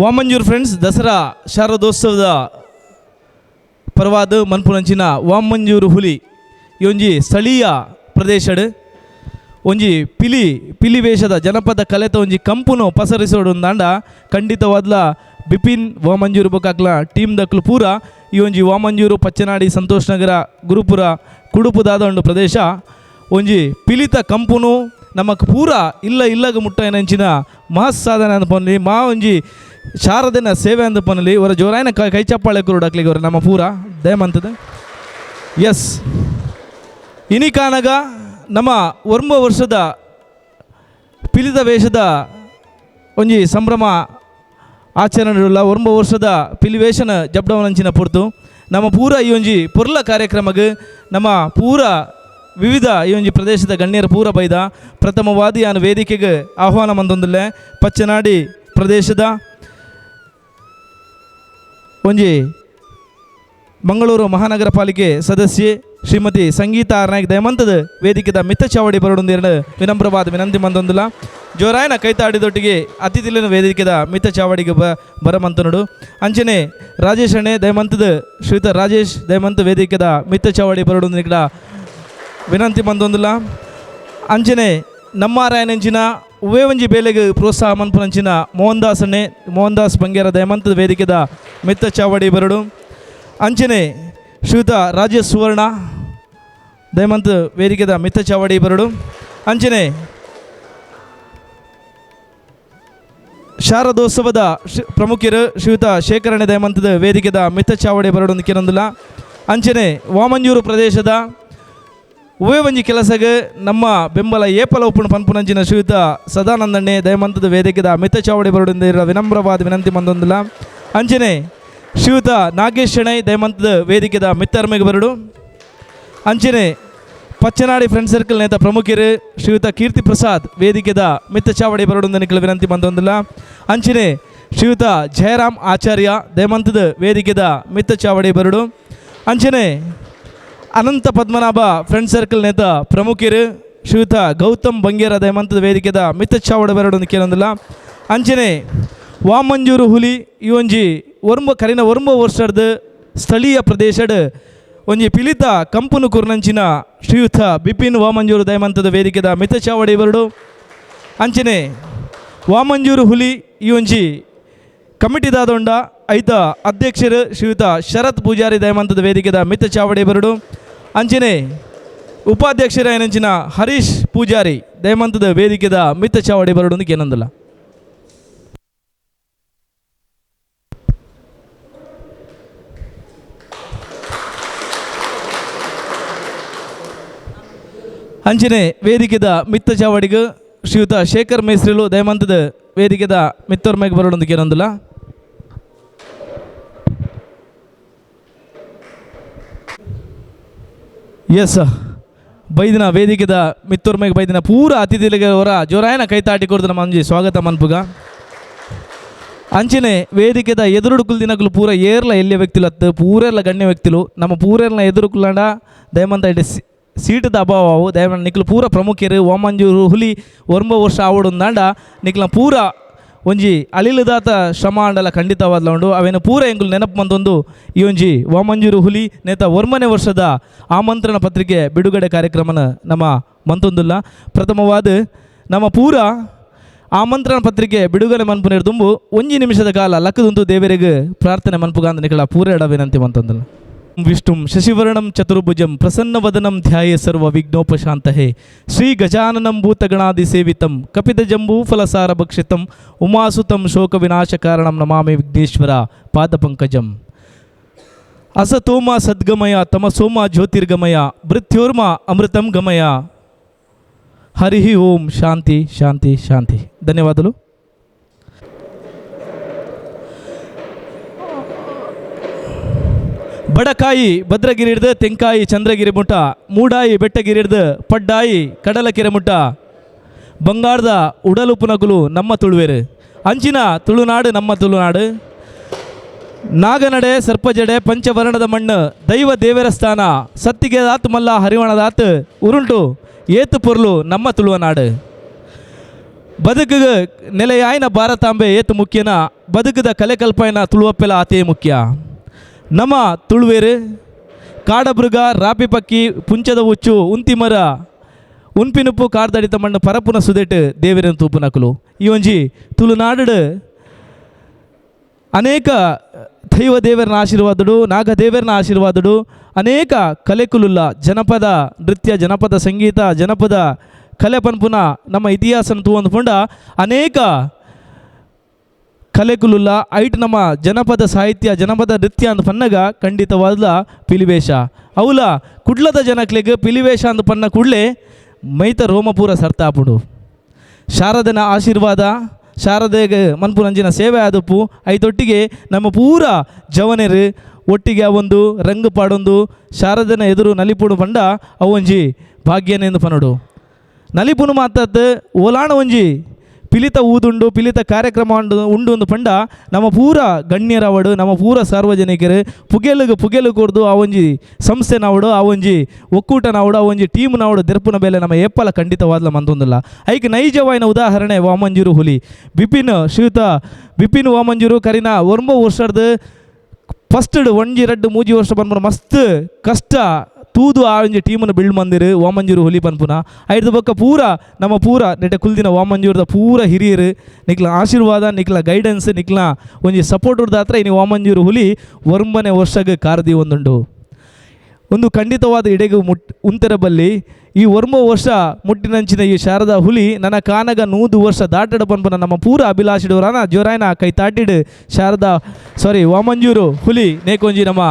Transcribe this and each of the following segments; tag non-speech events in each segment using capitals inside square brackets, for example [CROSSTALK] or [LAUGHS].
Vamanjoor friends Dasara ಶಾರದೋತ್ಸವದ ಪರವಾದ ಮನ್ಪುನಂಚಿನ ವಾಮಂಜೂರು ಹುಲಿ ಇವಂಜಿ ಸ್ಥಳೀಯ ಪ್ರದೇಶಡ್, ಒಂಜಿ ಪಿಲಿ ಪಿಲಿ ವೇಷದ ಜನಪದ ಕಲೆತ ಒಂಜಿ ಕಂಪುನು ಪಸರಿಸೋಡು ದಾಂಡ ಖಂಡಿತವಾದ್ಲ ಬಿಪಿನ್ ವಾಮಂಜೂರು ಬೊಕಾಕ್ಲ ಟೀಮ್ ದಕ್ಲು ಪೂರ ಈ ಒಂಜಿ ವಾಮಂಜೂರು, ಪಚ್ಚನಾಡಿ, ಸಂತೋಷ್ ನಗರ, ಗುರುಪುರ, ಕುಡುಪುದಾದ ಒಂದು ಪ್ರದೇಶ. ಒಂಜಿ ಪಿಲಿತ ಕಂಪುನು ನಮಕ್ ಪೂರ ಇಲ್ಲ ಇಲ್ಲಗ ಮುಟ್ಟ ಏನಂಚಿನ ಮಹಸ್ ಸಾಧನೆ ಮಾ ಒಂಜಿ ಶಾರದನ ಸೇವೆ ಅಂದಪ್ಪನಲ್ಲಿ ಇವರ ಜೋರಾಯನ ಕೈ ಚಪ್ಪಾಳೆ ಕುರುಡಾಕ್ಲಿಗೆ ಇವರು ನಮ್ಮ ಪೂರ. ದಯಮಂತದ ಎಸ್ ಇನಿ ಕಾನಗ ನಮ್ಮ ಒಂಬ ವರ್ಷದ ಪಿಲಿದ ವೇಷದ ಒಂಜಿ ಸಂಭ್ರಮ ಆಚರಣೆಯುಳ್ಳ ಒಂಬ ವರ್ಷದ ಪಿಲಿವೇಷನ ಜಬ್ಡವನಂಚಿನ ಪೊರ್ತು. ನಮ್ಮ ಪೂರ ಈ ಒಂಜಿ ಪೊರ್ಲ ಕಾರ್ಯಕ್ರಮಗ್ ನಮ್ಮ ಪೂರ ವಿವಿಧ ಈ ಒಂಜಿ ಪ್ರದೇಶದ ಗಣ್ಯರ ಪೂರ ಬೈದ ಪ್ರಥಮವಾದಿ ನಾನು ವೇದಿಕೆಗೆ ಆಹ್ವಾನ ಮಂದೊಂದಿಲ್ಲ ಪಚ್ಚನಾಡಿ ಪ್ರದೇಶದ ಒಂಜಿ ಮಂಗಳೂರು ಮಹಾನಗರ ಪಾಲಿಕೆ ಸದಸ್ಯೆ ಶ್ರೀಮತಿ ಸಂಗೀತ ಅರ್ನಾಯಕ್ ದಯಮಂತದ ವೇದಿಕೆದ ಮಿತ್ತ ಚಾವಡಿ ಬರಡೊಂದಿರಡು ವಿನಮ್ರವಾದ ವಿನಂತಿ ಮಂದೊಂದಿಲ್ಲ ಜೋರಾಯನ ಕೈತಾಡಿದೊಟ್ಟಿಗೆ ಅತಿಥಿಲಿನ ವೇದಿಕೆದ ಮಿತ್ತ ಚಾವಡಿಗೆ ಬ ಬರಮಂತನಡು ಅಂಚನೆ ರಾಜೇಶ್ ಅಣ್ಣೆ ದಯಮಂತದ ಶ್ರೀತ ರಾಜೇಶ್ ದಯಮಂತ ವೇದಿಕೆದ ಮಿತ್ತ ಚಾವಡಿ ಬರಡೊಂದಿರ ವಿನಂತಿ ಮಂದೊಂದಿಲ್ಲ ಅಂಚನೆ ನಮ್ಮಾರಾಯನಂಚಿನ ಉವೇವಂಜಿ ಬೇಲೆಗೆ ಪ್ರೋತ್ಸಾಹ ಮನ್ಪುನಂಚಿನ ಮೋಹನ್ ದಾಸ್ ಬಂಗೇರ ದಯಮಂತದ ವೇದಿಕೆದ ಮಿತ್ತ ಚಾವಡಿ ಬರಡು. ಅಂಚನೆ ಶ್ರೀಯುತ ರಾಜೇಶ್ ಸುವರ್ಣ ದಯಮಂತ ವೇದಿಕೆದ ಮಿತ್ತ ಚಾವಡಿ ಬರಡು. ಅಂಚನೆ ಶಾರದೋತ್ಸವದ ಶ್ರೀ- ಪ್ರಮುಖರು ಶ್ರೀಯುತ ಶೇಖರಣೆ ದಯಮಂತದ ವೇದಿಕೆದ ಮಿತ್ತ ಚಾವಡಿ ಬರಡು ಕೆನೊಂದಿಲ್ಲ ಅಂಚನೆ ವಾಮಂಜೂರು ಪ್ರದೇಶದ ಉವೇ ಒಂಜಿ ಕೆಲಸಗೆ ನಮ್ಮ ಬೆಂಬಲ ಏಪಲ ಉಪ್ಪುಣ ಪನ್ಪುನಂಚಿನ ಶ್ರೀಯುತ ಸದಾನಂದಣ್ಣೆ ದಯಮಂತದ ವೇದಿಕೆದ ಮಿತ್ತ ಚಾವಡಿ ಬರಡಿಂದ ಇರುವ ವಿನಮ್ರವಾದ ವಿನಂತಿ ಮಂದೊಂದಿಲ್ಲ. ಅಂಜನೆ ಶ್ರೀಯುತ ನಾಗೇಶ್ ಶೆಣೈ ದಯಮಂತದ ವೇದಿಕೆದ ಮಿತ್ತರ್ಮೆಗೆ ಬರಡು. ಅಂಜನೆ ಪಚ್ಚನಾಡಿ ಫ್ರೆಂಡ್ ಸರ್ಕಲ್ ನೇತ ಪ್ರಮುಖರು ಶ್ರೀಯುತ ಕೀರ್ತಿ ಪ್ರಸಾದ್ ವೇದಿಕೆದ ಮಿತ್ತ ಚಾವಡಿ ಬರಡು ನಿಖಲ ವಿನಂತಿ ಮಂದೊಂದಿಲ್ಲ. ಅಂಚನೆ ಶ್ರೀಯುತ ಜಯರಾಮ್ ಆಚಾರ್ಯ ದಯಮಂತದ ವೇದಿಕೆದ ಮಿತ್ತ ಚಾವಡಿ ಬರಡು. ಅಂಚನೆ ಅನಂತ ಪದ್ಮನಾಭ ಫ್ರೆಂಡ್ ಸರ್ಕಲ್ ನೇತ ಪ್ರಮುಖರು, ಶ್ರೀಯುತ ಗೌತಮ್ ಬಂಗೇರ ಹೇಮಂತದ ವೇದಿಕೆದ ಮಿತ ಚಾವಡ ಬೇರಡೊಂದು ಕೇಳೊಂದಿಲ್ಲ. ಅಂಚನೆ ವಾಮಂಜೂರು ಹುಲಿ ಈ ಒಂಜಿ ಒರ್ಮ ಕರಿನ ಒರ್ಮ ವರ್ಷದ ಸ್ಥಳೀಯ ಪ್ರದೇಶಡ್ ಒಂಜಿ ಪಿಲಿತ ಕಂಪನು ಕುರ್ನಂಚಿನ ಶ್ರೀಯುತ ಬಿಪಿನ್ ವಾಮಂಜೂರು ದಯಮಂತದ ವೇದಿಕೆದ ಮಿತ ಚಾವಡಿ ಬರಡು ಅಂಚನೆ ವಾಮಂಜೂರು ಹುಲಿ ಈ ಒಂಜಿ ಕಮಿಟಿದಾದೊಂಡ ಐತ ಅಧ್ಯಕ್ಷರು ಶ್ರೀಯುತ ಶರತ್ ಪೂಜಾರಿ ದಯಮಂತದ ವೇದಿಕೆದ ಮಿತ ಚಾವಡಿ ಬರಡು ಅಂಚನೆ ಉಪಾಧ್ಯಕ್ಷರ ನಂಚಿನ ಹರೀಶ್ ಪೂಜಾರಿ ದಯಮಂತದ ವೇದಿಕೆದ ಮಿತ್ತ ಚಾವಡಿ ಬರಡೊಂದಿಗೆ ಏನಂದಲ್ಲ. ಅಂಜನೆ ವೇದಿಕೆದ ಮಿತ್ತ ಚಾವಡಿಗ ಶ್ರೀಯುತ ಶೇಖರ್ ಮೇಸ್ರಿಲು ದಯಮಂತದ ವೇದಿಕೆದ ಮಿತ್ತೋರ್ಮೆಗೆ ಬರೋಣದಕ್ಕೆ ಏನೊಂದಿಲ್ಲ. ಎಸ್ ಬೈದಿನ ವೇದಿಕೆದ ಮಿತ್ತೂರ್ ಮ್ಯಾಗ ಬೈದಿನ ಪೂರ ಅತಿಥಿಗಳಿಗೆ ಅವರ ಜೋರಾಯನ ಕೈತಾಟಿ ಕೊಡ್ದು ನಮ್ಮ ಅಂಜಿ. ಸ್ವಾಗತ ಮನ್ಪುಗ. ಅಂಚನೆ ವೇದಿಕೆದ ಎದುರುಡುಕುಲ್ ದಿನಕುಲು ಪೂರ ಏರ್ಲ ಎಲ್ಲಿಯ ವ್ಯಕ್ತಿಲು ಅತ್ತು, ಪೂರೆರ್ಲ ಗಣ್ಯ ವ್ಯಕ್ತಿಲು, ನಮ್ಮ ಪೂರೆರ್ಲ ಎದುರುಕುಲಾಂಡ ದಯಮಂತ ಇಡೆ ಸೀಟದ ಅಭಾವವು ದಯಮಂತ ನಿಕ್ಲು ಪೂರ ಪ್ರಮುಖರು ಓಮಂಜೂರು ಹುಲಿ ಒಂಬ ವರ್ಷ ಆವಡುಂದಾಂಡ ನಿಕ್ಲ ಪೂರ ಒಂಜಿ ಅಳಿಲದಾತ ಶ್ರಮಾಂಡಲ ಅಂಡಲ ಖಂಡಿತವಾದ್ಲ ಉಂಡು. ಅವೇನು ಪೂರ ಎಂಕುಲು ನೆನಪು ಮಂದೊಂದು ಈ ಒಂಜಿ ವಾಮಂಜೂರು ಹುಲಿ ನೇತ ಒರ್ಮನೆ ವರ್ಷದ ಆಮಂತ್ರಣ ಪತ್ರಿಕೆ ಬಿಡುಗಡೆ ಕಾರ್ಯಕ್ರಮನ ನಮ್ಮ ಮಂತೊಂದುಲ್ಲ. ಪ್ರಥಮವಾದ ನಮ್ಮ ಪೂರ ಆಮಂತ್ರಣ ಪತ್ರಿಕೆ ಬಿಡುಗಡೆ ಮನ್ಪುನೇರು ತುಂಬು ಒಂಜಿ ನಿಮಿಷದ ಕಾಲ ಲಕ್ಕದುಂತು ದೇವರಿಗೆ ಪ್ರಾರ್ಥನೆ ಮನ್ಪುಗ ನಿಕಳ ಪೂರ ಎಡ ವಿನಂತಿ ಮಂತಂದಲ್ಲ. విష్ణు శశివర్ణం చతుర్భుజం ప్రసన్నవదనం ధ్యాయ సర్వ విఘ్నోపశాంతహే శ్రీ గజాననం భూతగణాది సేవితం కపిత జంబూ ఫలసార భక్షితం ఉమాసుతం శోక వినాశకారణం నమామి విఘ్నేశ్వర పాద పంకజం అసతోమా సద్గమయ తమసోమా జ్యోతిర్గమయ మృత్యోర్మ అమృతం గమయ హరి ఓం శాంతి శాంతి శాంతి ధన్యవాదాలు ಬಡಕಾಯಿ ಭದ್ರಗಿರಿ ಹಿಡ್ದು ತೆಂಕಾಯಿ, ಚಂದ್ರಗಿರಿ ಮುಟ್ಟ ಮೂಡಾಯಿ ಬೆಟ್ಟಗಿರಿ ಹಿಡ್ದು ಪಡ್ಡಾಯಿ, ಕಡಲಕೆರೆ ಮುಟ್ಟ ಬಂಗಾರದ ಉಡಲುಪುನಗುಲು ನಮ್ಮ ತುಳುವೇರು. ಅಂಚಿನ ತುಳುನಾಡು ನಮ್ಮ ತುಳುನಾಡು. ನಾಗನಡೆ, ಸರ್ಪಜಡೆ, ಪಂಚವರ್ಣದ ಮಣ್ಣು, ದೈವ ದೇವರ ಸ್ಥಾನ ಸತ್ತಿಗೆದಾತ್ ಮಲ್ಲ ಹರಿವಣದಾತ್ ಉರುಂಟು ಏತು ಪೊರ್ಲು ನಮ್ಮ ತುಳುವನಾಡು. ಬದುಕಿಗೆ ನೆಲೆಯಾಯಿನ ಭಾರತಾಂಬೆ ಏತು ಮುಖ್ಯನ, ಬದುಕದ ಕಲೆ ಕಲ್ಪನ ತುಳುವಪ್ಪೆಲ ಅತೇ ಮುಖ್ಯ. ನಮ್ಮ ತುಳುವೇರು, ಕಾಡಬೃಗ ರಾಪಿಪಕ್ಕಿ ಪುಂಚದ ಹುಚ್ಚು, ಉಂತಿ ಮರ, ಉನ್ಪಿನುಪ್ಪು, ಕಾರ್ದಡಿತ ಮಣ್ಣು, ಪರಪುನ ಸುದೆಟ್ ದೇವರಿನ ತೂಪು ನಕಲು. ಈ ಒಂಜಿ ತುಳುನಾಡು ಅನೇಕ ದೈವ ದೇವರನ ಆಶೀರ್ವಾದಡು, ನಾಗ ಆಶೀರ್ವಾದಡು, ಅನೇಕ ಕಲೆಕುಲುಲ್ಲ, ಜನಪದ ನೃತ್ಯ, ಜನಪದ ಸಂಗೀತ, ಜನಪದ ಕಲೆ ಪನ್ಪುನ ನಮ್ಮ ಇತಿಹಾಸನ ಪುಂಡ ಅನೇಕ ಕಲೆಕುಲುಲ್ಲ ಐಟ್ ನಮ್ಮ ಜನಪದ ಸಾಹಿತ್ಯ, ಜನಪದ ನೃತ್ಯ ಅಂದ್ ಪನ್ನಗ ಖಂಡಿತವಾದ ಪಿಲಿವೇಶ ಅವುಲ ಕುಡ್ಲದ ಜನಕ್ಲೆಗ್ ಪಿಲಿವೇಶ ಅಂದ್ ಪನ್ನ ಕೂಡಲೇ ಮೈತ ರೋಮಪುರ ಸರ್ತಾಪುಡು. ಶಾರದನ ಆಶೀರ್ವಾದ, ಶಾರದೆಗೆ ಮನ್ಪುನಂಜಿನ ಸೇವೆ ಆದಪ್ಪು, ಐದೊಟ್ಟಿಗೆ ನಮ್ಮ ಪೂರ ಜವನರು ಒಟ್ಟಿಗೆ ಅವೊಂದು ರಂಗು ಪಾಡೊಂದು ಶಾರದನ ಎದುರು ನಲಿಪುಡು ಪಂಡ ಅವೊಂಜಿ ಭಾಗ್ಯನೆಂದು ಪನಡು. ನಲಿಪುನು ಮಾತಾತ್ ಓಲಾಣ ಒಂಜಿ ಪಿಲಿತ ಊದುಂಡು, ಪಿಲಿತ ಕಾರ್ಯಕ್ರಮ ಉಂಡು ಉಂಡು ಒಂದು ಪಂಡ. ನಮ್ಮ ಪೂರ ಗಣ್ಯರವಡು, ನಮ್ಮ ಪೂರ ಸಾರ್ವಜನಿಕರು, ಪುಗೆಲುಗು ಪುಗೆಲು ಕೊಡ್ದು ಆ ಒಂಜಿ ಸಂಸ್ಥೆ ನಾವಡು ಆ ಒಂಜಿ ಒಕ್ಕೂಟ ನಾವಡು ಆ ಒಂಜಿ ಟೀಮ್ ನಾವಡು ದೆರ್ಪುನ ಬೇಲೆ ನಮ್ಮ ಎಪ್ಪಲ ಖಂಡಿತವಾದ್ಲ ಮಂತೊಂದಿಲ್ಲ ಐಕೆ ನೈಜವಾಯಿನ ಉದಾಹರಣೆ ವಾಮಂಜೂರು ಹುಲಿ. ಬಿಪಿನ್ ಶ್ರೀಯುತ ಬಿಪಿನ್ ವಾಮಂಜೂರು ಕರಿನ ಒಂಬ ವರ್ಷದ ಫಸ್ಟ್ ಒಂಜಿ, ರಡ್ಡು ಮೂಜಿ ವರ್ಷ ಬಂದ್ಬಿಟ್ಟು ಮಸ್ತ್ ಕಷ್ಟ. ತೂದು ಆ ಒಂಜಿ ಟೀಮನ್ನು ಬಿಲ್ಡ್ ಮಂದಿರು, ವಾಮಂಜೂರು ಹುಲಿ ಪನ್ಪುನ ಐದು ಬೊಕ್ಕ ಪೂರ, ನಮ್ಮ ಪೂರ, ನೆಟ್ಟ ಕುಲ್ದಿನ ವಾಮಂಜೂರ್ದ ಪೂರ ಹಿರಿಯರು. ನಿಕ್ಲ ಆಶೀರ್ವಾದ ನಿಕ್ಲ ಗೈಡೆನ್ಸ್ ನಿಕ್ಲ ಒಂಜಿ ಸಪೋರ್ಟ್ ಹತ್ರ ಇನ್ನು ವಾಮಂಜೂರು ಹುಲಿ ಒಂಬನೇ ವರ್ಷಕ್ಕೆ ಕಾರ್ದಿ ಒಂದುಂಡು ಒಂದು ಖಂಡಿತವಾದ ಇಡೆಗು ಮುಟ್ ಉಂತೆರಬಲ್ಲಿ ಈ ಒರ್ಮ ವರ್ಷ ಮುಟ್ಟಿನಂಚಿನ ಈ ಶಾರದಾ ಹುಲಿ ನನ್ನ ಕಾನಗ ನೂದು ವರ್ಷ ದಾಟಡ ಪನ್ಪನ ನಮ್ಮ ಪೂರ ಅಭಿಲಾಷಿಡೋರಾನ ಜೋರಾಯನ ಕೈ ತಾಟಿಡು ಶಾರದಾ ಸಾರಿ ವಾಮಂಜೂರು ಹುಲಿ ನೇಕೊಂಜಿ ನಮ್ಮ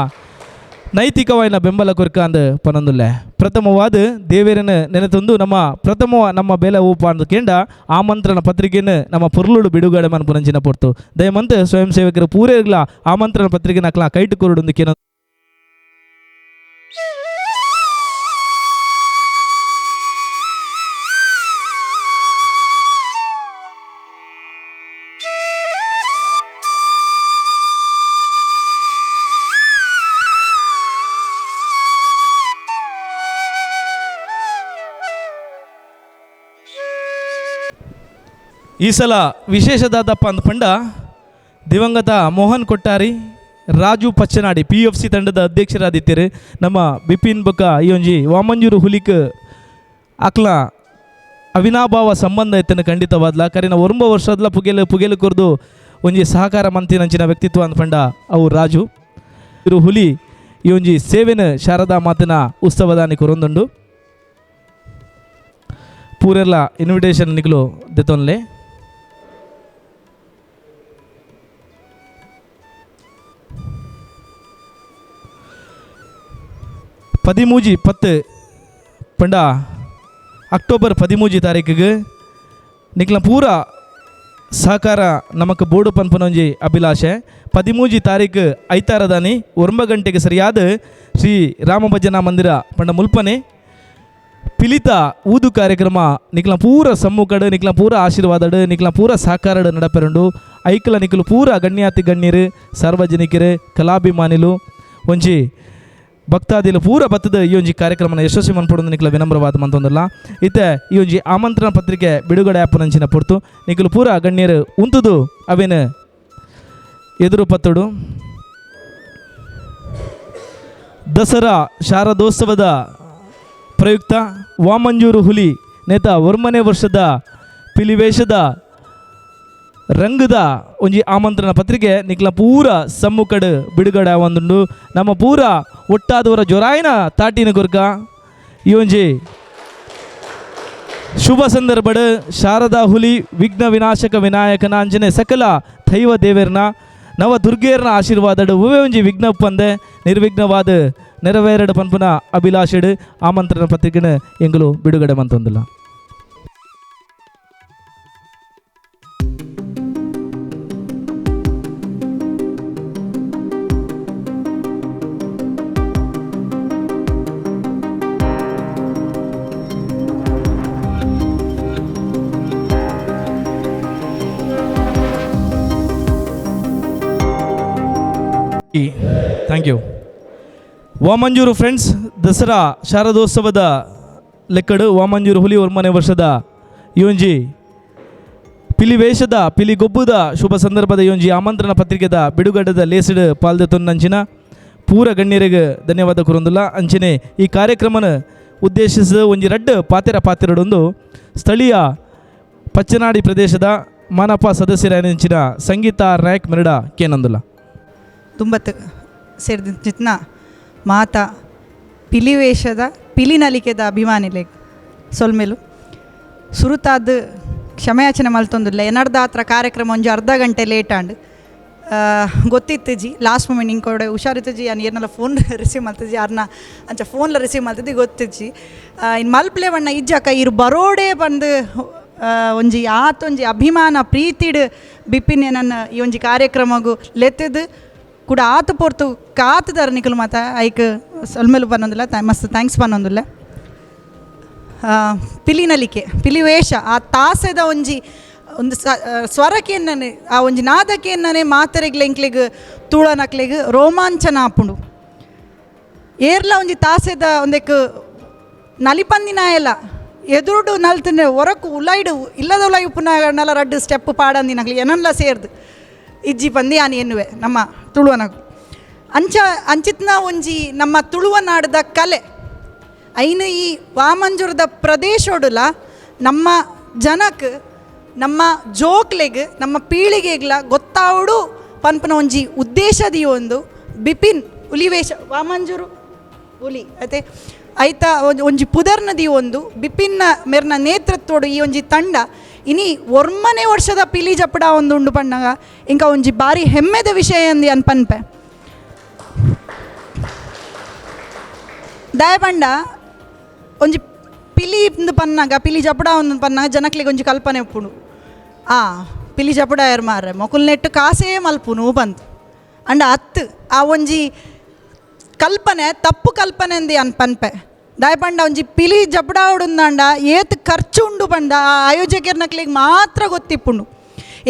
ನೈತಿಕವಾಯಿನ ಬೆಂಬಲ ಕೊರ್ಕ ಅಂದ್ ಪನೊಂದುಲ್ಲೆ ಪ್ರಥಮವಾದ ದೇವೇರನ ನೆನೆತೊಂದು ನಮ್ಮ ಪ್ರಥಮ ನಮ್ಮ ಬೆಲೆ ಊಪ ಅಂದ್ ಕೇಂಡ ಆಮಂತ್ರಣ ಪತ್ರಿಕೆಯನ್ನು ನಮ್ಮ ಪೊರ್ಲುಡು ಬಿಡುಗಡೆ ಮನ್ಪುನಂಚಿನ ಪೊರ್ತು ದಯಮಂತ್ ಸ್ವಯಂ ಸೇವಕರು ಪೂರೇಗ್ಲ ಆಮಂತ್ರಣ ಪತ್ರಿಕೆ ನಕ್ಲ ಕೈಟು ಕೊರಡು ಕೇನ ಈ ಸಲ ವಿಶೇಷದಾದಪ್ಪ ಅಂದ ಪಂಡ ದಿವಂಗತ Mohan Kottari, Raju Pachchanadi P F C ತಂಡದ ಅಧ್ಯಕ್ಷರಾದಿತ್ಯರು ನಮ್ಮ ಬಿಪಿನ್ ಬಕ ಈ ವಾಮಂಜೂರು ಹುಲಿಕ್ ಅಕ್ಲ ಅವಿನಾಭಾವ ಸಂಬಂಧ ಇತ್ತನ ಖಂಡಿತವಾದ್ಲ. ಕರಿನ ಒಂಬ ವರ್ಷದ್ಲ ಪುಗೆಲು ಪುಗೆಲು ಕೊರ್ದು ಒಂಜಿ ಸಹಕಾರ ಮಂತಿನಂಚಿನ ವ್ಯಕ್ತಿತ್ವ ಅಂದ್ ಪಂಡ ಅವು ರಾಜು. ಇರು ಹುಲಿ ಈ ಒಂಜಿ ಸೇವೆನ ಶಾರದಾ ಮಾತಿನ ಉತ್ಸವದಾನಿ ಕೊರೊಂದುಂಡು. ಪೂರೆಲ್ಲ ಇನ್ವಿಟೇಷನ್ ನಿಗ್ಲು ದೆತೊನ್ಲೆ. ಪದಿಮೂಜಿ ಪತ್ತು ಪಂಡ ಅಕ್ಟೋಬರ್ ಪದಿಮೂಜಿ ತಾರೀಕಿಗೆ ನಿಕ್ಲ ಪೂರ ಸಹಕಾರ ನಮಕ್ ಬೋಡು ಪನ್ಪನೊಂಜಿ ಅಭಿಲಾಷೆ ಪದಿಮೂಜಿ ತಾರೀಕು ಐತಾರದಾನಿ ಒಂಬ ಗಂಟೆಗೆ ಸರಿಯಾದ ಶ್ರೀ ರಾಮ ಭಜನಾ ಮಂದಿರ ಪಂಡ ಮುಲ್ಪನೆ ಪಿಲಿತ ಊದು ಕಾರ್ಯಕ್ರಮ ನಿಕ್ಲ ಪೂರ ಸಮ್ಮುಖಡು ನಿಕ್ಲ ಪೂರ ಆಶೀರ್ವಾದಡು ನಿಕ್ಲ ಪೂರ ಸಾಕಾರಡು ನಡಪೆರಂಡು ಐಕ್ಲ ನಿಕ್ಲು ಪೂರ ಗಣ್ಯಾತಿ ಗಣ್ಯರು ಸಾರ್ವಜನಿಕರು ಕಲಾಭಿಮಾನಿಲು ಒಂಜಿ ಭಕ್ತಾದಿಲು ಪೂರ ಬತ್ತದ ಈ ಒಂಜಿ ಕಾರ್ಯಕ್ರಮನ ಯಶಸ್ವಿ ಮನ್ಪಡೋದು ನಿಕ್ಲ ವಿನಮ್ರವಾದ ಮಂತೊಂದಲ್ಲ ಇತ್ತೆ ಈ ಒಂಜಿ ಆಮಂತ್ರಣ ಪತ್ರಿಕೆ ಬಿಡುಗಡೆ ಆಪುನಂಚಿನ ಪೊರ್ತು. ನಿಕ್ಲು ಪೂರ ಗಣ್ಯರು ಉಂತುದು ಅವಿನ? ಎದುರು ಪತ್ತಡು. ದಸರಾ ಶಾರದೋತ್ಸವದ ಪ್ರಯುಕ್ತ ವಾಮಂಜೂರು ಹುಲಿ ನೇತ ವರ್ಮನೆ ವರ್ಷದ ಪಿಲಿವೇಷದ ರಂಗದ ಒಂಜಿ ಆಮಂತ್ರಣ ಪತ್ರಿಕೆ ನಿಕ್ಲ ಪೂರ ಸಮ್ಮುಕಡ್ ಬಿಡುಗಡೆ ಒಂದುಂಡು ನಮ್ಮ ಪೂರ ಒಟ್ಟಾದವರ ಜೊರಾಯಿನ ತಾಟಿನ ಗುರ್ಗ. ಒಂಜಿ ಶುಭ ಸಂದರ್ಭಡ್ ಶಾರದಾ ಹುಲಿ, ವಿಘ್ನ ವಿನಾಶಕ ವಿನಾಯಕನ ಅಂಜನೆ ಸಕಲ ದೈವ ದೇವೇರ್ನ ನವ ದುರ್ಗೇರ್ನ ಆಶೀರ್ವಾದಡು ಉವೆ ಒಂಜಿ ವಿಘ್ನ ಪಂದೆ ನಿರ್ವಿಘ್ನವಾದ ನೆರವೇರಡ ಪನ್ಪುನ ಅಭಿಲಾಷೆಡು ಆಮಂತ್ರಣ ಪತ್ರಿಕೆನ ಎಂಗಳು ಬಿಡುಗಡೆ ಮಂತೊಂದಿಲ್ಲ. Thank you Vamanjoor friends Dasara ಶಾರದೋತ್ಸವದ ಲೆಕ್ಕಡು ವಾಮಂಜೂರು ಹುಲಿ ವರ್ಮನೆ ವರ್ಷದ ಯೋಂಜಿ ಪಿಲಿವೇಷದ ಪಿಲಿ ವೇಷದ ಪಿಲಿ ಗೊಬ್ಬುದ ಶುಭ ಸಂದರ್ಭದ ಯೋಂಜಿ ಆಮಂತ್ರಣ ಪತ್ರಿಕೆದ ಬಿಡುಗಡೆದ ಲೇಸಿಡ್ ಅಂಚಿನ ಪೂರ ಗಣ್ಯರಿಗೆ ಧನ್ಯವಾದ ಕುರೊಂದುಲ್ಲ. ಅಂಚನೆ ಈ ಕಾರ್ಯಕ್ರಮನ ಉದ್ದೇಶಿಸಿದ ಒಂಜಿ ರಡ್ಡ್ ಪಾತೆರ ಪಾತೆರಡೊಂದು ಸ್ಥಳೀಯ ಪಚ್ಚನಾಡಿ ಪ್ರದೇಶದ ಮಾನಪ ಸದಸ್ಯರಂಚಿನ ಸಂಗೀತ ನಾಯಕ್ ಮೆರಡ ಕೇನಂದುಲ್ಲ. ತುಂಬತ್ತು ಸೇರಿದ ಚಿತ್ನ ಮಾತ ಪಿಲಿವೇಷದ ಪಿಲಿನಲಿಕೆದ ಅಭಿಮಾನಿಲೆಗ್ ಸೊಲ್ಮೆಲು. ಸುರುತಾದ ಕ್ಷಮಯಾಚನೆ ಮಲ್ತೊಂದುಲ್ಲ. ಎನರ್ದ ಹತ್ರ ಕಾರ್ಯಕ್ರಮ ಒಂಜಿ ಅರ್ಧ ಗಂಟೆ ಲೇಟ್ ಆಂಡ್ ಆ, ಗೊತ್ತಿತ್ತು ಜಿ. ಲಾಸ್ಟ್ ಮೂಮೆಂಟ್ ಹಿಂಗೆ ಕೊಡೆ ಹುಷಾರಿತ್ತು ಜಿ. ನಾನು ಏನೆಲ್ಲ ಫೋನ್ ರಿಸೀವ್ ಮಂತ್ಜಿ ಅರ್ನ ಅಂಚ ಫೋನ್ಲ ರಿಸೀವ್ ಮಾಡ್ತಿದ್ದೆ ಗೊತ್ತಿತ್ತು ಜಿ. ಇನ್ನು ಮಲ್ಪ್ಲೆ ಬಣ್ಣ ಇಜ್ಜಾಕ ಇರು ಬರೋಡೆ ಬಂದು ಒಂಜಿ ಆತೊಂಜಿ ಅಭಿಮಾನ ಪ್ರೀತಿಡ್ ಬಿಪಿನ್ ನನ್ನ ಈ ಒಂಜಿ ಕಾರ್ಯಕ್ರಮಗೂ ಲೆತ್ತದು. ಕೂಡ ಆತು ಪೊರ್ತು ಕಾತದಾರ ನಿಕಲು ಮಾತ, ಐಕ್ ಸೊಲ್ಮೆಲು ಪನ್ನೊಂದಿಲ್ಲ ತ, ಮಸ್ತ್ ಥ್ಯಾಂಕ್ಸ್ ಪನ್ನೊಂದಿಲ್ಲ ಪಿಲಿ ಪಿಲಿನಲಿಕೆ ಪಿಲಿ ವೇಷ ಆ ತಾಸೆದ ಒಂಜಿ, ಒಂದು ಸ ಸ್ವರಕ್ಕೇನನೆ ಆ ಒಂಜಿ ನಾದಕ್ಕೇನನೆ ಮಾತರೆಗ್ಲೆ ಎಂಕ್ಲೆಗ್ ತುಳನಕ್ಲೆಗ್ ರೋಮಾಂಚನ ಆಪುಂಡು. ಏರ್ಲ ಒಂಜಿ ತಾಸೆದ ಒಂದೆಕ್ ನಲಿಪಂದಿನ ಎಲ್ಲ ಎದುರುಡು ನಲ್ತನೆ ಒರಕು ಉಲಾಯ್ಡು ಇಲ್ಲದ ಉಲಾಯಿ ಪುನಃ ರಡ್ಡು ಸ್ಟೆಪ್ ಪಾಡಂದಿನಾಗ್ಲಿ ಏನಲ್ಲ ಸೇರ್ದು. ಇಜ್ಜಿ ಪಂದಿ ಆನಿ ಎನ್ನುವೆ, ನಮ್ಮ ತುಳುವನಗು ಅಂಚ, ಅಂಚಿತ್ನ ಒಂಜಿ ನಮ್ಮ ತುಳುವನಾಡದ ಕಲೆ. ಐನು ಈ ವಾಮಂಜುರದ ಪ್ರದೇಶೋಡುಲ ನಮ್ಮ ಜನಕ್, ನಮ್ಮ ಜೋಕ್ಲೆಗ್, ನಮ್ಮ ಪೀಳಿಗೆಗ್ಲ ಗೊತ್ತಾವಡು ಪನ್ಪನ ಒಂಜಿ ಉದ್ದೇಶದಿ ಒಂದು ಬಿಪಿನ್ ಹುಲಿವೇಶ ವಾಮಂಜೂರು ಹುಲಿ ಅತೆ? ಐತ ಒಂಜಿ ಪುದರ್ನದಿ ಒಂದು ಬಿಪಿನ್ನ ಮೆರ್ನ ನೇತೃತ್ವಡು ಈ ಒಂಜಿ ತಂಡ ಇನಿ ಒರ್ಮನೆ ವರ್ಷದ ಪಿಲಿ ಜಪಡ ಒಂದು ಉಂಡು ಪಣ್ಣಗ. ಇಂಕ ಒಂಜಿ ಬಾರಿ ಹೆಮ್ಮೆದ ವಿಷಯ ಅಂದಿ ಅನ್ಪನ್ಪೆ ದಯಪಂಡ, ಒಂಜಿ ಪಿಲಿ ಇಂದು ಪನ್ನಾಗ, ಪಿಲಿ ಜಪಡ ಒಂದು ಪನ್ನಾಗ ಜನಕ್ಲಿಗೆ ಒಂಜಿ ಕಲ್ಪನೆ ಉಪ್ಪುಂಡು ಆ, ಪಿಲಿ ಜಪಡ ಯಾರು ಮಾರ್ರೆ ಮೊಕುಲ್ ನೆಟ್ಟು ಕಾಸೇ ಮಲ್ಪುನು ಬಂತು. ಅಂಡ ಅತ್ತು, ಆ ಒಂಜಿ ಕಲ್ಪನೆ, ತಪ್ಪು ಕಲ್ಪನೆ ಅಂದಿ ಅನ್ ಒಂಜಿ ಪಿಲಿ ಜಪಡ ಉಂದಂಡ ಏತ್ ಖರ್ಚು ಉಂಡು ಪಂಡ, ಆ ಆಯೋಜಕರ್ನಕ್ಲಿಗೆ ಮಾತ್ರ ಗೊತ್ತಿಪ್ಪುಂಡು.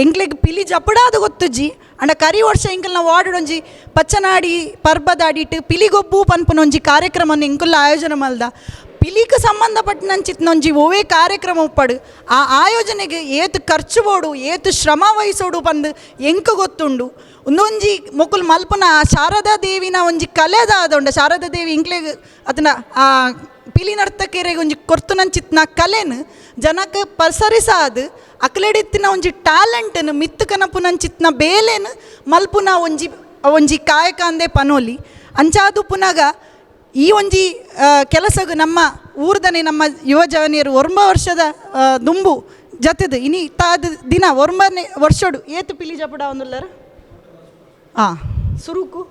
ಎಂಕ್ಲೆಗ್ ಪಿಲಿ ಜಪಡಾದು ಗೊತ್ತುಜ್ಜಿ, ಅಂಡ ಕರಿ ವರ್ಷ ಎಂಕಲ್ನ ವಾರ್ಡೊಂಜಿ ಪಚ್ಚನಾಡಿ ಪರ್ಬದಾಡಿಟ್ಟು ಪಿಲಿಗೊಬ್ಬು ಪನ್ಪುನ ಒಂಜಿ ಕಾರ್ಯಕ್ರಮವನ್ನು ಎಂಕುಲ್ಲ ಆಯೋಜನ ಮಲ್ದ. ಸಂಬಂಧಪಟ್ಟನಂಚಿತ್ನ ಒಂಜಿ ಓವೇ ಕಾರ್ಯಕ್ರಮ ಉಪ್ಪಡು ಆ ಆಯೋಜನೆಗೆ ಏತು ಖರ್ಚು ಬೋಡು ಏತು ಶ್ರಮ ವಹಿಸೋಡು ಬಂದು ಎಂಕ ಗೊತ್ತುಂಡು. ಒಂದೊಂಜಿ ಮುಕುಲ್ ಮಲ್ಪನ ಶಾರದಾ ದೇವಿನ ಒಂಜಿ ಕಲೆದ ಆದೊಂಡ ಶಾರದಾ ದೇವಿ ಇಂಕ್ಲೆಗ್ ಅದನ್ನ ಆ ಪಿಲಿ ನರ್ತಕೆರೆಗೆ ಒಂಜಿ ಕೊರ್ತುನಂಚಿತ್ನ ಕಲೆನ್ ಜನಕ್ಕೆ ಪಸರಿಸಾದು, ಅಕ್ಲೆಡಿತ್ತಿನ ಒಂಜಿ ಟ್ಯಾಲೆಂಟನ್ನು ಮಿತ್ತು ಕನಪುನಂಚಿತ್ನ ಬೇಲೆನ್ ಮಲ್ಪುನ ಒಂಜಿ ಒಂಜಿ ಕಾಯಕ ಅಂದೆ ಪನೋಲಿ. ಅಂಚಾದು ಪುನಗ ಈ ಒಂಜಿ ಕೆಲಸ ನಮ್ಮ ಊರ್ದನೆ ನಮ್ಮ ಯುವ ಜವನಿಯರು ಒಂಬ ವರ್ಷದ ದುಂಬು ಜತೆದು. ಇನಿ ತಾದ ದಿನ ಒಂಬನೇ ವರ್ಷಡು ಏತು ಪಿಲಿ ಜಪಡ ಒಂದುಲ್ಲರ ಹಾಂ ಸುರುಕು?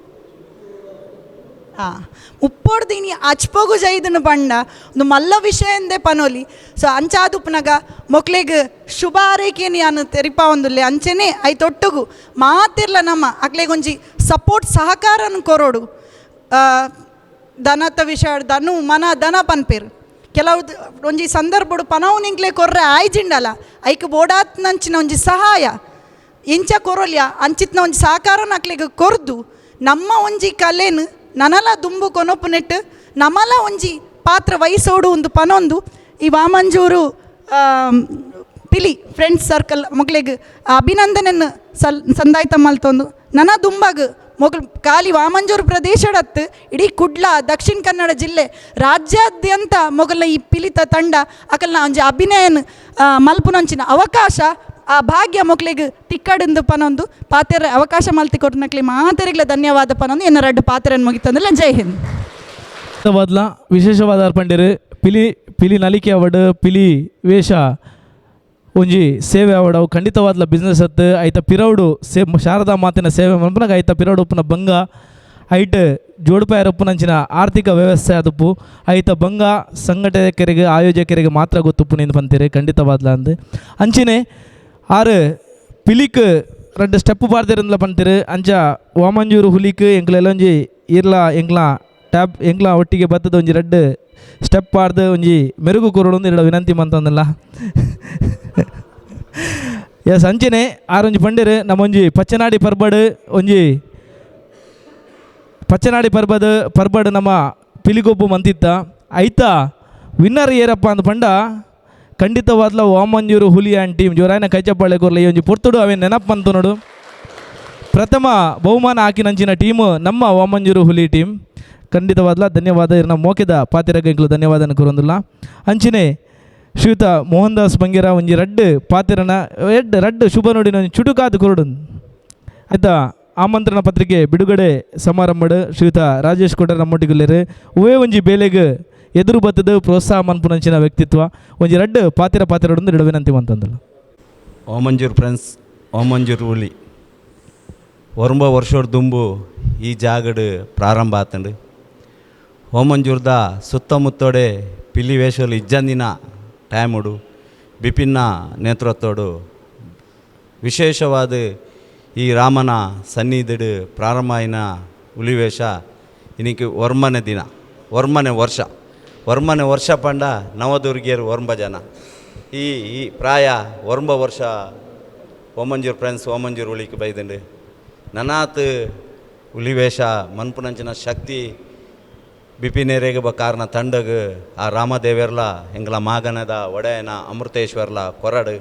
ಹಾಂ ಮುಪ್ಪೊಡ್ದು ಇನಿ ಅಚ್ಪೋಗು ಜೈದನು ಪಂಡ. ಒಂದು ಮಲ್ಲ ವಿಷಯ ಎಂದೇ ಪನೋಲಿ. ಸೊ ಅಂಚಾದ ಮೊಕ್ಲೆಗ್ ಶುಭ ಆರೈಕೆನಿ ಅನ್ನು ತೆರಿಪ ಒಂದುಲ್ಲೆ. ಅಂಚೆನೆ ಐತೊಟ್ಟುಗು ಮಾತಿರ್ಲ ನಮ್ಮ ಅಕ್ಲೆಗೊಂಜಿ ಸಪೋರ್ಟ್ ಸಹಕಾರನ ಕೊರೋಡು. ದನತ ವಿಷಯ, ದನು, ಮನ, ದನ ಪನ್ಪೇರು. ಕೆಲವು ಒಂಜಿ ಸಂದರ್ಭಡು ಪನವು ನಿಂಗ್ಲೆ ಕೊರ್ರೆ ಆಯ್ಜಿಂಡಲ್ಲ ಐಕ್ ಬೋಡಾತ್ ನಂಚಿನ ಒಂಜಿ ಸಹಾಯ. ಇಂಚ ಕೊರೊಲ್ಯ, ಅಂಚಿತ್ನ ಒಂಜಿ ಸಹಕಾರ ಅಕ್ಲೆಗ್ ಕೊರ್ದು, ನಮ್ಮ ಒಂಜಿ ಕಲೆನ್ ನನಲ ದುಂಬು ಕೊನೊಪ್ಪು ನೆಟ್ಟು ನಮಲ ಒಂಜಿ ಪಾತ್ರ ವಹಿಸೋಡು ಒಂದು ಪನೊಂದು, ಈ ವಾಮಂಜೂರು ಪಿಲಿ, ಫ್ರೆಂಡ್ಸ್ ಸರ್ಕಲ್ ಮಕ್ಳಿಗೆ ಅಭಿನಂದನೆಯನ್ನು ಸಲ್, ಸಂದಾಯ್ತ ಮಲ್ತೊಂದು. ನನ್ನ ದುಂಬಗ್ ಮೊಗಲ್ ಖಾಲಿ ವಾಮಂಜೂರು ಪ್ರದೇಶಡತ್ತು ಇಡೀ ಕುಡ್ಲ, ದಕ್ಷಿಣ ಕನ್ನಡ ಜಿಲ್ಲೆ ರಾಜ್ಯಾದ್ಯಂತ ಮೊಗಲ ಈ ಪಿಲಿತ ತಂಡ ಅಕಲ್ನ ಒಂಜಿ ಅಭಿನಯನ ಮಲ್ಪುನಂಚಿನ ಅವಕಾಶ, ಆ ಭಾಗ್ಯ ಮೊಕ್ಲಿಗೆ ತಿಕ್ಕಡಿಂದು ಪನೊಂದು ಪಾತ್ರೆ ಅವಕಾಶ ಮಲ್ತಿ ಕೊಟ್ಟನಕ್ಲಿ ಮಾತೆರೆಗ್ಲ ಧನ್ಯವಾದ ಪನೊಂದು. ಎನ್ನ ಎರಡು ಪಾತೆರನ್ನು ಮುಗಿತಂದಿಲ್ಲ ಜೈ ಹಿಂದ್. ವಿಶೇಷವಾದ ಅರ್ಪಂಡಿರು ಪಿಲಿ ಪಿಲಿ ನಲಿಕೆ ಅವಡ್, ಪಿಲಿ ವೇಷ. ಒಂಜಿ ಸೇವೆ ಅವಡ್ ಅವು ಖಂಡಿತವಾದ್ಲ ಬಿಸ್ನೆಸ್ ಅತ್ತು ಐತ ಪಿರೌಡು ಸೇ ಶಾರದಾ ಮಾತಿನ ಸೇವೆ ಮನ್ಪನಾಗ ಐತ ಪಿರೌಡು ಉಪ್ಪುನ ಬಂಗ ಐಟ್ ಜೋಡುಪಾಯರ ಉಪ್ಪುನಂಚಿನ ಆರ್ಥಿಕ ವ್ಯವಸ್ಥೆ ಅದಪ್ಪು ಐತ ಬಂಗ ಸಂಘಟಕರಿಗೆ ಆಯೋಜಕರಿಗೆ ಮಾತ್ರ ಗೊತ್ತುಪ್ಪು ನಿಂದು ಬಂತೀರಿ ಖಂಡಿತವಾದ್ಲ ಅಂದು ಅಂಚಿನೆ ಆರು ಪಿಲಿಕ್ ரெண்டு ஸ்டெப்பு பார்த்துருந்துல பண்ணிட்டு ಅಂಚ ಓಮಂಜೂರು ಹುಲಿಕ್ ಎಂಕ್ಲೆಲ್ಲೊಂಜಿ ಇರ್ಲ ಎಂಕ್ಲ ಟ್ಯಾಬ್ ಎಂಕ್ಲ ಒಟ್ಟಿಗೆ ಬತ್ತದ ಒಂಜಿ ರೆಡ್, ಸ್ಟೆಪ್ ಪಾಡ್ದು ಒಂಜಿ ಮೆರುಗು ಕೊರಡು ಒಂದು ಎರಡು ವಿನಂತಿ ಮಂತಂದಲ್ಲ [LAUGHS] ಎಸ್, ಅಂಚನೆ ಆರೊಂಜಿ ಪಂಡಿರು ನಮ್ಮೊಂಜಿ ಪಚ್ಚನಾಡಿ ಪರ್ಬಡ್ ಒಂಜಿ, ಪಚ್ಚನಾಡಿ ಪರ್ಬದ ಪರ್ಬಡ್ ನಮ್ಮ ಪಿಲಿಗೊಬ್ಬು ಮಂತಿತ್ತ. ಐತ ವಿನ್ನರ್ ಏರಪ್ಪ ಅಂದ್ ಪಂಡ ಖಂಡಿತವಾದ್ಲ ವಾಮಂಜೂರು ಹುಲಿ ಆ್ಯಂಡ್ ಟೀಮ್ ಜೋರಾಯನ ಕೈಚಪ್ಪಾಳೆ ಕೊರ್ಲ ಈ ಒಂಜಿ ಪೊರ್ತುಡು ಅವೇ ನೆನಪು ನೋಡು. ಪ್ರಥಮ ಬಹುಮಾನ ಹಾಕಿನಂಚಿನ ಟೀಮು ನಮ್ಮ ವಾಮಂಜೂರು ಹುಲಿ ಟೀಮ್. ಖಂಡಿತವಾದ್ಲ ಧನ್ಯವಾದ. ಇರ್ನ ಮೋಕೆದ ಪಾತಿರಗ ಇಂಕ್ಲು ಧನ್ಯವಾದನ ಕೊರೊಂದುಲ್ಲ ಅಂಚಿನೆ ಶ್ರೀಯುತ ಮೋಹನ್ ದಾಸ್ ಬಂಗೇರ ಒಂಜಿ ರಡ್ಡ್ ಪಾತಿರನ, ಎಡ್ ರಡ್ ಶುಭ ನೋಡಿ ಒಂಜಿ ಚುಟುಕಾದ ಕೊರಡು ಆಯ್ತಾ, ಆಮಂತ್ರಣ ಪತ್ರಿಕೆ ಬಿಡುಗಡೆ ಸಮಾರಂಭಡ್ ಶ್ರೀಯುತ ರಾಜೇಶ್ ಕೊಡ ನಮ್ಮೊಟ್ಟಿಗುಲ್ಲೇರು. ಉವೇ ಒಂಜಿ ಬೇಲೆಗೆ ಎದುರು ಬತ್ತದ ಪ್ರೋತ್ಸಾಹ ಮನ್ಪುನಂಚಿನ ವ್ಯಕ್ತಿತ್ವ. ಒಂಜಿ ರಡ್ಡ್ ಪಾತಿರ ಪಾತಿರಡೊಂದು ಇಡ ವಿನಂತಿ ಮಂತಂದಲ್ಲ ಓಮಂಜೂರ್ ಫ್ರೆಂಡ್ಸ್, ಓಮಂಜೂರ್ ಹುಲಿ. ಒಂಬ ವರ್ಷದ ದುಂಬು ಈ ಜಾಗಡು ಪ್ರಾರಂಭ ಆತಂಡು ಓಮಂಜೂರ್ದ ಸುತ್ತಮುತ್ತೋಡೆ ಪಿಲ್ಲಿ ವೇಷಲು ಇಜ್ಜಂದಿನ ಟೈಮುಡು ಬಿಪಿನ್ನ ನೇತೃತ್ವಡು ವಿಶೇಷವಾದ ಈ ರಾಮನ ಸನ್ನಿಧಿಡು ಪ್ರಾರಂಭಾಯಿನ ಹುಲಿವೇಷ ಇನ್ನಿಕ್ಕೆ ವರ್ಮನೆ ದಿನ, ವರ್ಮನೆ ವರ್ಷ. ವರ್ಮನೆ ವರ್ಷ ಪಂಡ ನವದುರ್ಗಿಯರು ವರ್ಮ ಜನ. ಈ ಈ ಪ್ರಾಯ ವರ್ಮ ವರ್ಷ ಓಮಂಜೂರ್ ಫ್ರೆಂಡ್ಸ್ ಓಮಂಜೂರ್ ಉಳಿಕೆ ಬೈದಂಡು ನನಾತ್ ಹುಲಿವೇಷ ಮನ್ಪುನಂಚಿನ ಶಕ್ತಿ ಬಿಪಿನೇರೆಗೆ ಕಾರಣ ತಂಡಗ ಆ ರಾಮದೇವೆರ್ಲ ಎಂಗ್ಲ ಮಾಗನದ ಒಡೆಯನ ಅಮೃತೇಶ್ವರ್ಲ ಕೊರಡು.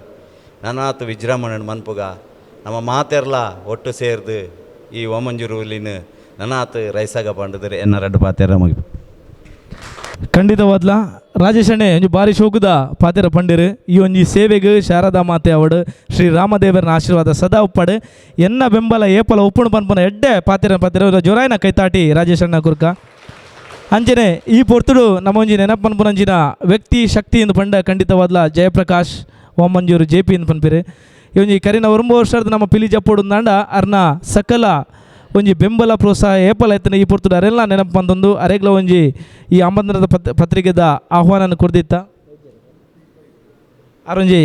ನನಾತ್ ವಿಜೃಂಭಣೆ ಮನ್ಪುಗ, ನಮ್ಮ ಮಾತೆರ್ಲ ಒಟ್ಟು ಸೇರ್ದು ಈ ಓಮಂಜೂರು ಹುಲಿನ ನನಾತ್ ರೈಸಾಗ ಪಂಡದ್ರೆ ಎನ್ನ ರಡ್ಡು ಪಾತೆರ ಮುಗಿ. ಖಂಡಿತವಾದ್ಲ, ರಾಜೇಶ್ ಅಣ್ಣೆ, ಒಂಜಿ ಬಾರಿ ಶೋಕುದ ಪಾತೆರ ಪಂಡಿರು. ಈ ಒಂಜಿ ಸೇವೆಗೆ ಶಾರದಾ ಮಾತೆ ಅವಡು, ಶ್ರೀ ರಾಮದೇವರನ ಆಶೀರ್ವಾದ ಸದಾ ಉಪ್ಪಡು. ಎನ್ನ ಬೆಂಬಲ, ಏಪಲ ಉಪ್ಪುಣು ಪನ್ಪನ ಎಡ್ಡೆ ಪಾತೆರ ಪಾತೆರ ಜೋರಾಯನ ಕೈತಾಟಿ ರಾಜೇಶ್ ಅಣ್ಣ ಕುರ್ಕ. ಅಂಚನೆ ಈ ಪೊರ್ತುಡು ನಮ್ಮಂಜಿ ಒಂಜಿ ಪುನಂಜಿನ ವ್ಯಕ್ತಿ ಶಕ್ತಿ ಎಂದು ಪಂಡ ಖಂಡಿತವಾದ್ಲ ಜಯಪ್ರಕಾಶ್ ಓಮಂಜೂರು ಜೆ ಪಿ ಎಂದು ಪನ್ಪಿರೆ. ಇವಂಜಿ ಕರಿನ ಒಂಬ ವರ್ಷದ ನಮ್ಮ ಪಿಲಿ ಜಪ್ಪೋಡು ನಾಂಡ ಅರ್ನ ಸಕಲ ಒಂಜಿ ಬೆಂಬಲ ಪ್ರೋತ್ಸಾಹ ಏಪಲ ಎತ್ತನ ಈ ಪೊರ್ತುಡು ಅರೆಲ್ಲ ನೆನಪು ಬಂದೊಂದು ಅರೆಗ್ಲ ಒಂಜಿ ಈ ಅಂಬಂದ್ರದ ಪತ್ ಪತ್ರಿಕೆದ ಆಹ್ವಾನ ಕೊಡ್ದಿತ್ತ. ಅರೊಂಜಿ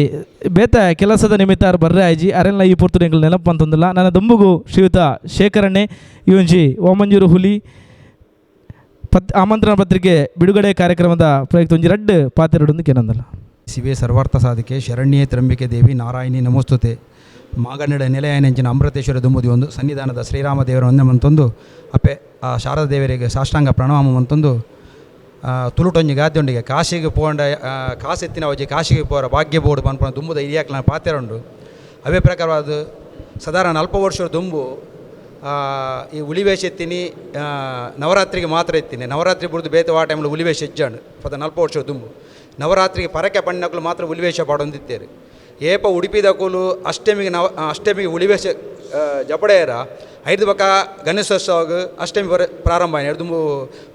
ಬೇತ ಕೆಲಸದ ನಿಮಿತ್ತ ಅವ್ರು ಬರ್ರೆ ಆಯ್ಜಿ, ಅರೆಲ್ಲ ಈ ಪೊರ್ತುಡು ಎಂಗ್ಳು ನೆನಪು ಬಂತಂದಿಲ್ಲ ನನ್ನ ದುಂಬುಗು ಶ್ರೀಯುತ ಶೇಖರಣೆ ಇವಂಜಿ ಓಮಂಜೂರು ಹುಲಿ ಪತ್, ಆಮಂತ್ರಣ ಪತ್ರಿಕೆ ಬಿಡುಗಡೆ ಕಾರ್ಯಕ್ರಮದ ಪ್ರಯುಕ್ತ ಒಂಜಿ ರಡ್ಡು ಪಾತ್ರ ಕೇನಂದಲ್ಲ ಶಿವೆ ಸರ್ವಾರ್ಥ ಸಾಧಿಕೆ, ಶರಣ್ಯೆ ತ್ರಂಬಿಕೆ ದೇವಿ, ನಾರಾಯಣಿ ನಮೋಸ್ತುತೆ. ಮಾಗನ್ನಡ ನೆಲೆಯಾಯನೆಂಚಿನ ಅಮೃತೇಶ್ವರ ದುಂಬುದಿ ಒಂದು, ಸನ್ನಿಧಾನದ ಶ್ರೀರಾಮ ದೇವರ ಒಂದೇ ಮಂತೊಂದು ಅಪ್ಪೆ, ಆ, ಶಾರದ ದೇವರಿಗೆ ಸಾಷ್ಟಾಂಗ ಪ್ರಣಾಮ ಮಂತೊಂದು ತುಳುಟೊಂಜಿ ಗಾದ್ಯೊಂಡಿಗೆ ಕಾಶಿಗೆ ಪೋಂಡ ಕಾಸೆತ್ತಿನ ಅವಜಿ ಕಾಶಿಗೆ ಪೋರ ಭಾಗ್ಯ ಬೋರ್ಡ್ ಪನ್ಪನ ದುಂಬುದ ಇರಿಯಾಕ್ಲ ಉಂಡು ಅವೇ ಪ್ರಕಾರವಾದ ಸಾಧಾರಣ ಅಲ್ಪ ವರ್ಷದ ದುಂಬು ಈ ಹುಲಿವೇಷ ಎತ್ತೀನಿ ನವರಾತ್ರಿಗೆ ಮಾತ್ರ ಎತ್ತೀನಿ. ನವರಾತ್ರಿ ಬುಡ್ದು ಬೇತೆ ಆ ಟೈಮಲ್ಲಿ ಹುಲಿವೇಷ ಹೆಚ್ಚಾಂಡು ಪದ ನಲ್ಪ ವರ್ಷ ದುಂಬು. ನವರಾತ್ರಿಗೆ ಪರಕೆ ಪಣ್ಣಕ್ಕಲು ಮಾತ್ರ ಹುಲಿವೇಷ ಪಾಡೊಂದಿತ್ತೇರು. ಏಪ ಉಡುಪಿದಕುಲು ಅಷ್ಟಮಿಗೆ ನವ ಅಷ್ಟಮಿಗೆ ಹುಲಿವೇಷ ಜಪಡೆಯರ ಐದು ಬಕ ಗಣೇಶೋತ್ಸವಗ ಅಷ್ಟಮಿ ಬರ ಪ್ರಾರಂಭ ಆಯ್ತು. ಎರಡು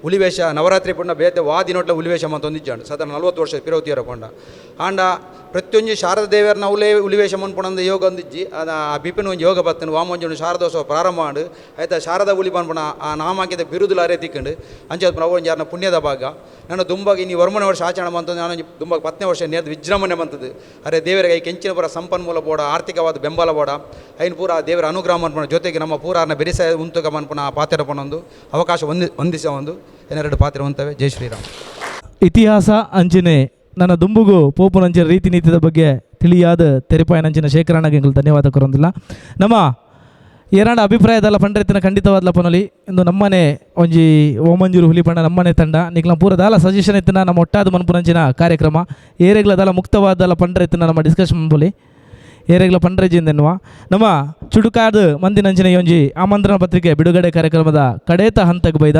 ಉಲಿವೇಶ ನವರಾತ್ರಿ ಪುಣ್ಣ ಬೇತೆ ವಾದಿನೊಟ್ಲ ಉಲಿವೇಶ ಅಂತ ಒಂದಿಜ್ಜಾಂಡು ಸಾಧಾರಣ ನಲ್ವತ್ತು ವರ್ಷ ಪಿರವತಿಯರ ಪಂಡ ಆಂಡ ಪ್ರತಿಯೊಂದು ಶಾರದಾ ದೇವರನ ಉಲೇ ಉಲಿವೇಶ ಮನ್ಪುಣಂದು ಯೋಗ ಒಂದಿಜ್ಜಿ. ಅದ ಆ ಬಿಪಿನ ಒಂದು ಯೋಗ ಬತ್ತನು ವಾಮಂಜನು ಶಾರದೋತ್ಸವ ಪ್ರಾರಂಭ ಮಾಡು ಆಯ್ತಾ ಶಾರದಾ ಉಲಿ ಪನ್ಪುಣ ಆ ನಾಮಾಂಕಿತ ಬಿರುದುಲ ಅರೆ ತಿಕ್ಕಂಡು ಅಂಚೆ ನಾವು ಒಂದು ಯಾರನ್ನ ಪುಣ್ಯದ ಭಾಗ. ನಾನು ದುಂಬಾಗಿ ಇನ್ನು ವರ್ಮನೆ ವರ್ಷ ಆಚರಣೆ ಬಂತಂದು ನಾನು ದುಂಬಾಗ ಪತ್ತನೇ ವರ್ಷ ನೇರ್ದು ವಿಜೃಂಭಣೆ ಬಂತದ್ದು ಅರೆ ದೇವರಿಗೆ ಈ ಕೆಂಚಿನ ಪೂರ ಸಂಪನ್ಮೂಲ ಬೋಡ, ಆರ್ಥಿಕವಾದ ಬೆಂಬಲ ಬೋಡ. ಐನು ಪೂರ ಆ ದೇವರ ಅನುಗ್ರಹ ಮನ್ಪುಣ ಜೊತೆಗೆ ನಮ್ಮ ಪೂರಾರ್ನ ಬೆರೆಸ ಉಂತುಗ ಗಮನ ಪುನಃ ಪಾತ್ರ ಪಣೊಂದು ಅವಕಾಶ ಹೊಂದಿ, ಹೊಂದಿಸ ಒಂದು ಏನೆರಡು ಪಾತ್ರ ಹೊಂತವೆ ಜೈ ಶ್ರೀರಾಮ್. ಇತಿಹಾಸ ಅಂಜನೆ, ನನ್ನ ದುಂಬುಗು ಪೋಪುನಂಚಿನ ರೀತಿ ನೀತಿದ ಬಗ್ಗೆ ತಿಳಿಯಾದ ತೆರಿಪಾಯನಂಚಿನ ಶೇಖರಣೆಗೆ ಧನ್ಯವಾದ ಕೊರೊಂದಿಲ್ಲ. ನಮ್ಮ ಏನಾಡ ಅಭಿಪ್ರಾಯದಲ್ಲ ಪಂಡ್ರೆತ್ತಿನ ಖಂಡಿತವಾದ್ಲ ಪನೊಲಿ, ಇಂದು ನಮ್ಮನೆ ಒಂಜಿ ಓಮಂಜೂರು ಹುಲಿ ಪಂಡ ನಮ್ಮನೆ ತಂಡ ನಿಕ್ಲ ಪೂರ ದಾಲ ಸಜೆಷನ್ ಇತ್ತಿನ ನಮ್ಮ ಒಟ್ಟಾದ ಮನ್ಪುನಂಚಿನ ಕಾರ್ಯಕ್ರಮ ಏರೆಗ್ಲ ದಾಲ ಮುಕ್ತವಾದಲ್ಲ ಪಂಡ್ರೆತ್ತಿನ ನಮ್ಮ ಡಿಸ್ಕಷನ್ ಬೋಲಿ ಏರೆಗ್ಲ ಪಂಡ್ರೆಜಿಂದೆನ್ನುವ ನಮ್ಮ ಚುಡುಕಾದ ಮಂದಿನಂಚಿನ ನಂಜನ ಒಂಜಿ ಆಮಂತ್ರಣ ಪತ್ರಿಕೆ ಬಿಡುಗಡೆ ಕಾರ್ಯಕ್ರಮದ ಕಡೇತ ಹಂತಕ್ಕೆ ಬೈದ.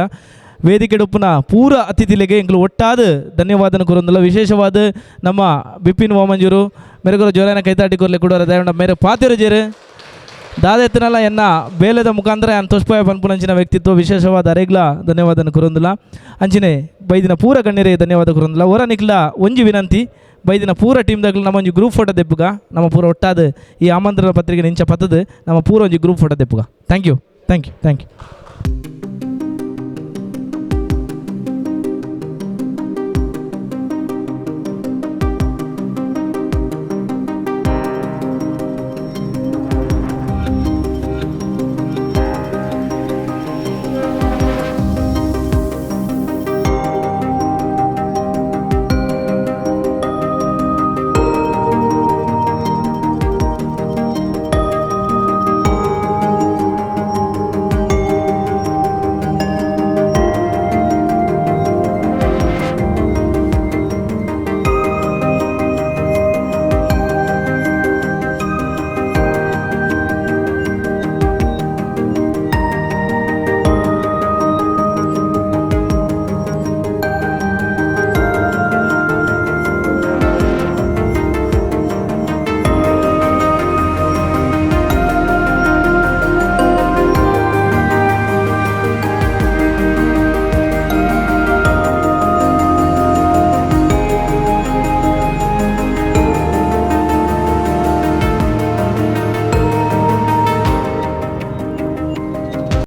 ವೇದಿಕೆ ಡೊಪ್ಪುನ ಪೂರ ಅತಿಥಿಲಿಗೆ ಎಂಕ್ಲು ಒಟ್ಟಾದ ಧನ್ಯವಾದನ ಕೊರೊಂದಲ್ಲ ವಿಶೇಷವಾದ ನಮ್ಮ ಬಿಪಿನ್ ವಾಮಂಜೂರು, ಮೆರಗುರ ಜೋರಾನ ಕೈತಾಟಿ ಕೊರ್ಲೆ ಕೊಡೋರ ದಯವಂಡ ಮೇರೆ ಪಾತಿರು ಜೇರು. ದಾದೆತ್ತನಲ್ಲ ಎನ್ನ ಬೇಲೆದ ಮುಖಾಂತರ ಅನ್ ತುಷ್ಪಾಯ ಪನ್ಪುನಂಚಿನ ವ್ಯಕ್ತಿತ್ವ ವಿಶೇಷವಾದ ಅರೆಗ್ಲ ಧನ್ಯವಾದನ ಕೊರೊಂದಿಲ್ಲ ಅಂಚಿನೇ ಬೈದಿನ ಪೂರ ಗಣ್ಯರೇ ಧನ್ಯವಾದ ಕೊರೊಂದಿಲ್ಲ ಹೊರ ನಿಕ್ಲ ಒಂಜಿ ವಿನಂತಿ. ಬೈದಿನ ಪೂರ ಟೀಮ್ದಾಗ್ಲು ನಮ್ಮ ಒಂಜಿ ಗ್ರೂಪ್ ಫೋಟೋ ದೆಪ್ಪುಗ ನಮ್ಮ ಪೂರ ಒಟ್ಟಾದ ಈ ಆಮಂತ್ರಣ ಪತ್ರಿಕೆ ನಿಂಚ ಪತ್ತದ, ನಮ್ಮ ಪೂರ ಒಂಜಿ group photo ದೆಪ್ಪುಗ thank you thank you thank you